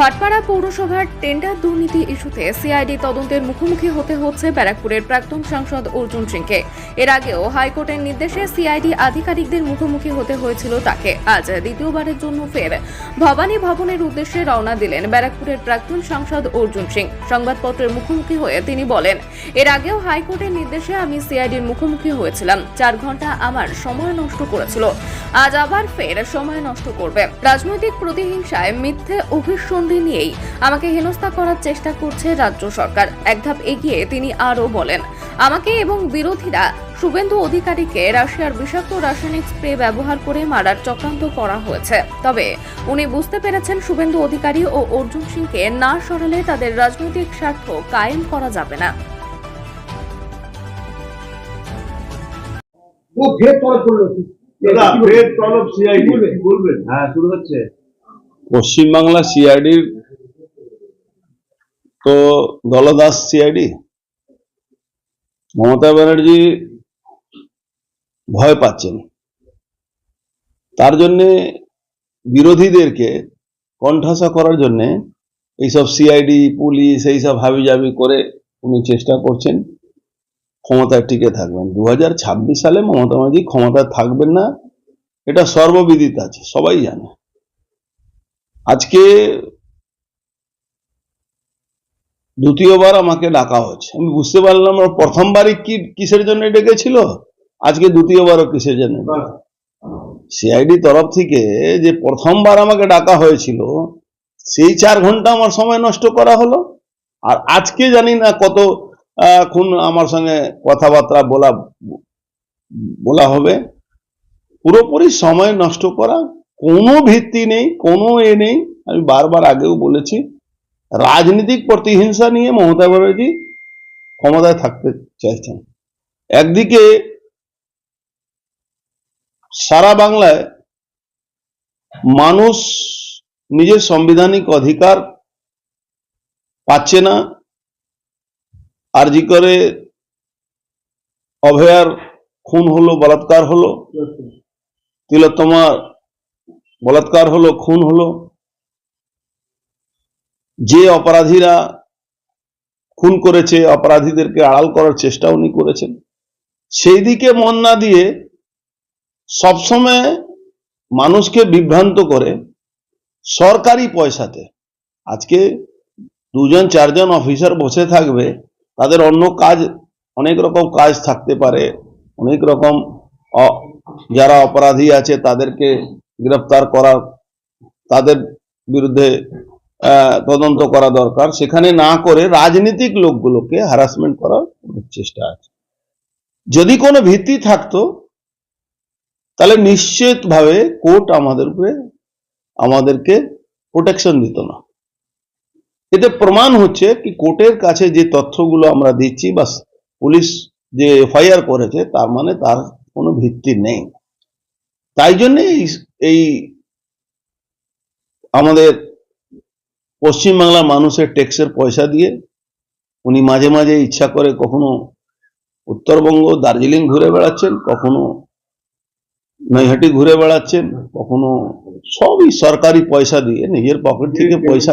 ভাটপাড়া পৌরসভার টেন্ডার দুর্নীতি ইস্যুতে সিআইডি তদন্তের মুখোমুখি হতে হচ্ছে ব্যারাকপুরের প্রাক্তন সাংসদ অর্জুন সিংকে। এর আগেও হাইকোর্টের নির্দেশে সিআইডি আধিকারিকদের মুখোমুখি হতে হয়েছিল তাকে। আজ দ্বিতীয়বারের জন্য ফের ভবানী ভবনের উদ্দেশ্যে রওনা দিলেন ব্যারাকপুরের প্রাক্তন সাংসদ অর্জুন সিং। সংবাদপত্রের মুখোমুখি হয়ে তিনি বলেন, এর আগেও হাইকোর্টের নির্দেশে আমি সিআইডির মুখোমুখি হয়েছিলাম। চার ঘণ্টা আমার সময় নষ্ট করেছিল। আজ আবার ফের সময় নষ্ট করবে। রাজনৈতিক প্রতিহিংসায় মিথ্যে অভিসন্ধি নিয়েই আমাকে হেনস্থা করার চেষ্টা করছে রাজ্য সরকার। এক ধাপ এগিয়ে তিনি আরও বলেন, আমাকে এবং বিরোধীরা শুভেন্দু অধিকারীকে রাশিয়ার বিষাক্ত রাসায়নিক স্প্রে ব্যবহার করে মারার চক্রান্ত করা হয়েছে। তবে উনি বুঝতে পেরেছেন শুভেন্দু অধিকারী ও অর্জুন সিংকে না সরালে তাদের রাজনৈতিক স্বার্থ কায়েম করা যাবে না। ও ফের তলব করল হ্যাঁ শুরু হচ্ছে। পশ্চিমবাংলা সিআইডির তো দলদাস সিআইডি মমতা ব্যানার্জি ভয় পাচ্ছেন। তার জন্যে বিরোধীদেরকে কণ্ঠাসা করার জন্যে এইসব সিআইডি পুলিশ এইসব হাবিজাবি করে উনি চেষ্টা করছেন। ক্ষমতায় টিকে থাকবেন। দু হাজার ছাব্বিশ সালে মমতা ব্যানার্জি ক্ষমতায় থাকবেন না, এটা সর্ববিদিত আছে, সবাই জানে। আজকে দ্বিতীয়বার আমাকে ডাকা হচ্ছে। আমি বুঝতে পারলাম প্রথমবারই কি, কিসের জন্য ডেকেছিল? আজকে দ্বিতীয়বারও কিসের জন্য? সিআইডি তরফ থেকে যে প্রথমবার আমাকে ডাকা হয়েছিল, সেই চার ঘণ্টা আমার সময় নষ্ট করা হলো। আর আজকে জানি না কত আহ, খুন আমার সঙ্গে কথাবার্তা বলা বলা হবে। পুরোপুরি সময় নষ্ট করা কোনো ভিত্তি নেই কোনো এ নেই। আমি বারবার আগেও বলেছি রাজনৈতিক প্রতিহিংসা নিয়ে মমতা ব্যানার্জি ক্ষমতায় থাকতে চাইছেন। একদিকে সারা বাংলায় মানুষ নিজের সাংবিধানিক অধিকার পাচ্ছে না আরজি করে অভয়ার খুন হলো, বলাৎকার হলো। তিলোত্তমার বলাৎকার হলো, খুন হলো। যে অপরাধীরা খুন করেছে, অপরাধীদেরকে আড়াল করার চেষ্টা উনি করেছেন। সেই দিকে মন না দিয়ে সবসময় মানুষকে বিভ্রান্ত করে সরকারি পয়সাতে। আজকে দুজন, চারজন অফিসার বসে থাকবে তাদের অন্য কাজ, অনেক রকম কাজ থাকতে পারে। অনেক রকম যারা অপরাধী আছে তাদেরকে গ্রেফতার করা, তাদের বিরুদ্ধে তদন্ত করা দরকার। সেখানে না করে রাজনীতিক লোকগুলোকে হ্যারাসমেন্ট করার চেষ্টা আছে। যদি কোনো ভিত্তি থাকতো, তাহলে নিশ্চিতভাবে কোর্ট আমাদের উপরে, আমাদেরকে প্রোটেকশন দিত না। এতে প্রমাণ হচ্ছে কি কোর্টের কাছে যে তথ্যগুলো আমরা দিচ্ছি বা পুলিশ যে এফআইআর করেছে, তার মানে তার কোনো ভিত্তি নেই। তাই জন্য এই আমাদের পশ্চিমবাংলার মানুষের ট্যাক্সের পয়সা দিয়ে উনি মাঝে মাঝে ইচ্ছা করে কখনো উত্তরবঙ্গ, দার্জিলিং ঘুরে বেড়াচ্ছেন, কখনো নৈহাটি ঘুরে বেড়াচ্ছেন কখনো সবই সরকারি পয়সা দিয়ে নিজের পকেট থেকে পয়সা